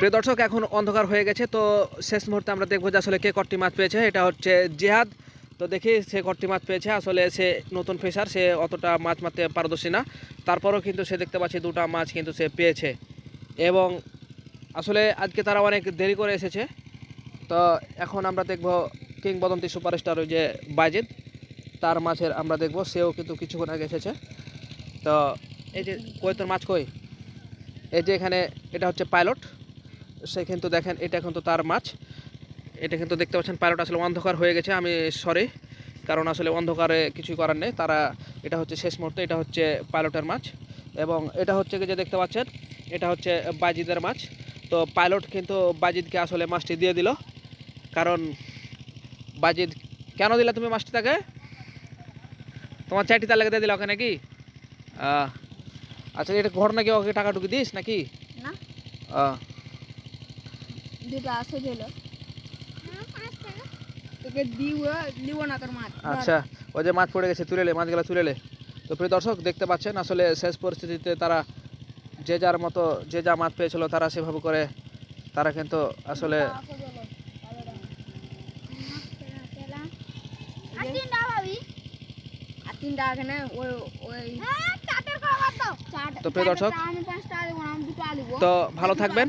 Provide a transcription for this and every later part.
প্রিয় দর্শক, এখন অন্ধকার হয়ে গেছে, তো শেষ মুহূর্তে আমরা দেখব যে আসলে কে কট্টি মাছ পেয়েছে। এটা হচ্ছে জেহাদ। তো দেখি সে কট্টি মাছ পেয়েছে, আসলে সে নতুন ফেসার সে অতটা মাছ মারতে পারদর্শী না। তারপরেও কিন্তু সে দেখতে পাচ্ছি দুটো মাছ কিন্তু সে পেয়েছে। এবং আসলে আজকে তারা অনেক দেরি করে এসেছে। তো এখন আমরা দেখব কিংবদন্তি সুপারস্টার ওই যে বাইজিদ তার মাছের আমরা দেখব, সেও কিন্তু কিছুক্ষণ আগে এসেছে। তো এই যে কই মাছ কই? এই যে এখানে, এটা হচ্ছে পাইলট। সে কিন্তু দেখেন এটা কিন্তু তার মাছ। এটা কিন্তু দেখতে পাচ্ছেন পাইলট আসলে অন্ধকার হয়ে গেছে আমি সরি কারণ আসলে অন্ধকারে কিছুই করার নেই। তারা এটা হচ্ছে শেষ মুহূর্তে এটা হচ্ছে পাইলটের মাছ। এবং এটা হচ্ছে কি যে দেখতে পাচ্ছেন এটা হচ্ছে বাজিদের মাছ। তো পাইলট কিন্তু বাজিদকে আসলে মাছটি দিয়ে দিল। কারণ বাজিদ কেন দিলা তুমি মাছটি তাকে? তোমার চারটি তার লেগে দিয়ে দিলা ওকে নাকি? আচ্ছা এটা ঘটনা কি ওকে টাকা টুকি দিস নাকি? না। দুটো আসে ছিল তোকে দিব দিব না তোর মাছ। আচ্ছা ওই যে মাছ পড়ে গেছে তুলে লে মাছগুলো তুলে লে তো প্রিয় দর্শক দেখতে পাচ্ছেন আসলে শেষ পরিস্থিতিতে তারা যে যার মতো যে যা মাছ পেয়েছিল তারা সেভাবে করে তারা কিন্তু আসলে দাও। তো প্রিয় দর্শক, তো ভালো থাকবেন।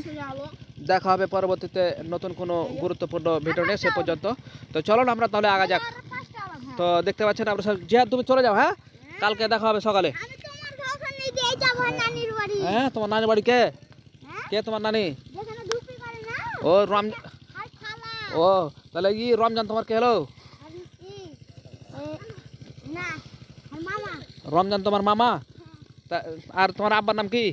দেখা হবে পরবর্তীতে নতুন কোনো গুরুত্বপূর্ণ ভিডিও নিয়ে সে পর্যন্ত। তো চলো না আমরা তাহলে আগা যাক। তো দেখতে পাচ্ছেন আমরা সব জিহাদ তুমি চলে যাও হ্যাঁ? কালকে দেখা হবে সকালে। আমি তোমার নানির বাড়ি। হ্যাঁ তোমার নানি কে? হ্যাঁ? কে তোমার নানি? ও রম ও তাহলে ই রমজান তোমার কে হলো? রমজান তোমার মামা? তা- আর তোমার আব্বার নাম কি?